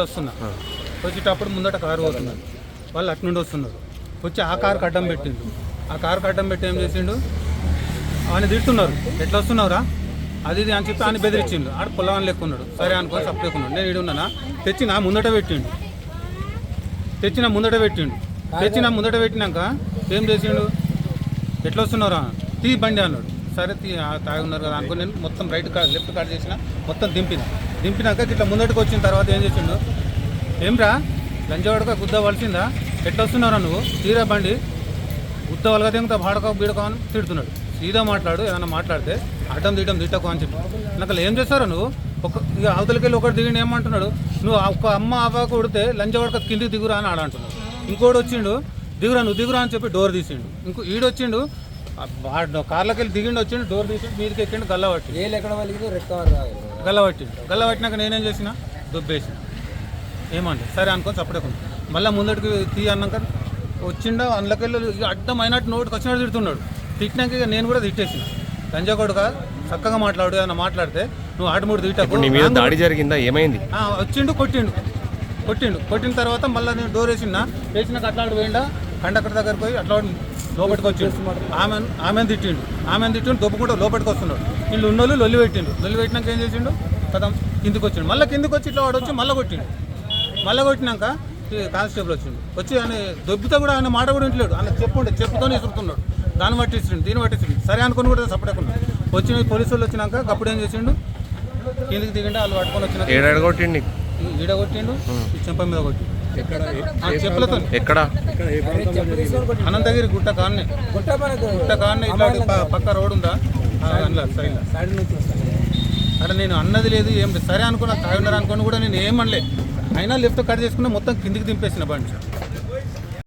వస్తున్నా. వచ్చేటప్పుడు ముందట కారు పోతున్నాడు వాళ్ళు అటు నుండి వస్తున్నారు. వచ్చి ఆ కారు అడ్డం పెట్టిండు. ఆ కారు కడ్డం పెట్టి ఏం చేసిండు? ఆయన తిడుతున్నారు. ఎట్లా వస్తున్నావురా? అది ఇది అని చెప్పి ఆయన బెదిరించిండు. ఆడ పొలం లెక్కున్నాడు. సరే అనుకో సప్లేకున్నాడు నేను ఇడున్నానా తెచ్చిన ముందట పెట్టిండు. తెచ్చిన ముందట పెట్టిండు. తెచ్చిన ముందట పెట్టినాక ఏం చేసిండు? ఎట్లా వస్తున్నారా తీ బండి అన్నాడు. సరే ఆ, తాగి ఉన్నారు కదా అనుకుని నేను మొత్తం రైట్ కార్ లెఫ్ట్ కార్ చేసిన మొత్తం దింపిన. దింపినాక ఇట్లా ముందటికి వచ్చిన తర్వాత ఏం చేసిండు? ఏమ్రా? లంచవాడక గుద్ద వలసిందా? ఎట్లా వస్తున్నారా నువ్వు? తీరా బండి. గుద్ద వలగ తింగ పాడక బీడక అని తిడుతున్నాడు. సీదా మాట్లాడు ఏదైనా మాట్లాడితే అడ్డం తీయడం తిట్టకు అని చెప్పి. నాకు ఏం చేస్తారా నువ్వు? ఒక ఇక అవతలకి వెళ్ళి ఒకటి దిగిండి ఏమంటున్నాడు? నువ్వు ఒక అమ్మ అవ్వ కొడితే లంచవాడక కిందికి దిగురా అని ఆడంటున్నాడు ఇంకోటి వచ్చిండు దిగురా నువ్వు దిగురా అని చెప్పి డోర్ తీసిండు. ఇంకో ఈడొచ్చిండు కార్లోకి వెళ్ళి దిగిండు వచ్చిండు డోర్ తీసి మీదకి ఎక్కిండు గల్ల పట్టి ఏలు ఎక్కడ వాళ్ళకి రెడ్ కవర్ రాదు గల్ల పట్టిండు. గల్ల పట్టినాక నేనేం చేసిన? దుబ్బేసిన. ఏమంటే సరే అనుకొని చప్పడకుండా మళ్ళీ ముందటికి తీ అన్నాక వచ్చిండా అందులోకెళ్ళి ఇక అడ్డం అయినట్టు నోటికి వచ్చినట్టు తిడుతున్నాడు. తిట్టినాక ఇక నేను కూడా తిట్టేసిన. లంజాకొడుక చక్కగా మాట్లాడు ఏదైనా మాట్లాడితే నువ్వు ఆటమూడు ఇప్పుడు నీ మీద దాడి జరిగిందా? ఏమైంది? ఆ, వచ్చిండు కొట్టిండు. కొట్టిండు. కొట్టిన తర్వాత మళ్ళీ నేను డోర్ వేసిన వేసినాక అట్లా అటు పోయిండా. కండక్టర్ దగ్గరికి పోయి అట్లా లోపలికి వచ్చిండు. ఆమె ఆమెను తిట్టిండు. ఆమెను తిట్టిండు దొబ్బుకుంటూ లోపలికి వస్తున్నాడు. వీళ్ళు ఉన్నోళ్ళు లొల్లి పెట్టిండు. లొల్లి పెట్టినాక ఏం చేసిండు? కదా కిందికి వచ్చిండు. మళ్ళీ కిందికి వచ్చి ఇట్లా వాడు వచ్చి మళ్ళీ కొట్టిండు. మళ్ళీ కొట్టినాక కానిస్టేబుల్ వచ్చిండు. వచ్చి ఆయన దొబ్బితో కూడా ఆయన మాట కూడా ఇంటలేడు ఆయన చెప్పుండే చెప్పుతోనే ఇసురుతున్నాడు దాన్ని పట్టిస్తుండు దీన్ని పట్టిస్తుండు సరే అనుకుని కూడా సపడకుండా. వచ్చిన పోలీసు వాళ్ళు వచ్చినాక అప్పుడు ఏం చేసిండు? కిందికి దిగిండు వాళ్ళు పట్టుకొని నీకు? ఈడ కొట్టిండు చెంప మీద కొట్టిండు. ఎక్కడ? అనంతగిరి గుట్ట కాన్నే. గుట్ట కాన్నే పక్క రోడ్ ఉందా? ఆ, అందులో సైడ్ అక్కడ నేను అన్నది లేదు ఏం లేదు. సరే అనుకున్నా తాగున్నారు అనుకుని కూడా నేను ఏం అనలే. అయినా లెఫ్ట్ కట్ చేసుకుని మొత్తం కిందికి దింపేసిన బండి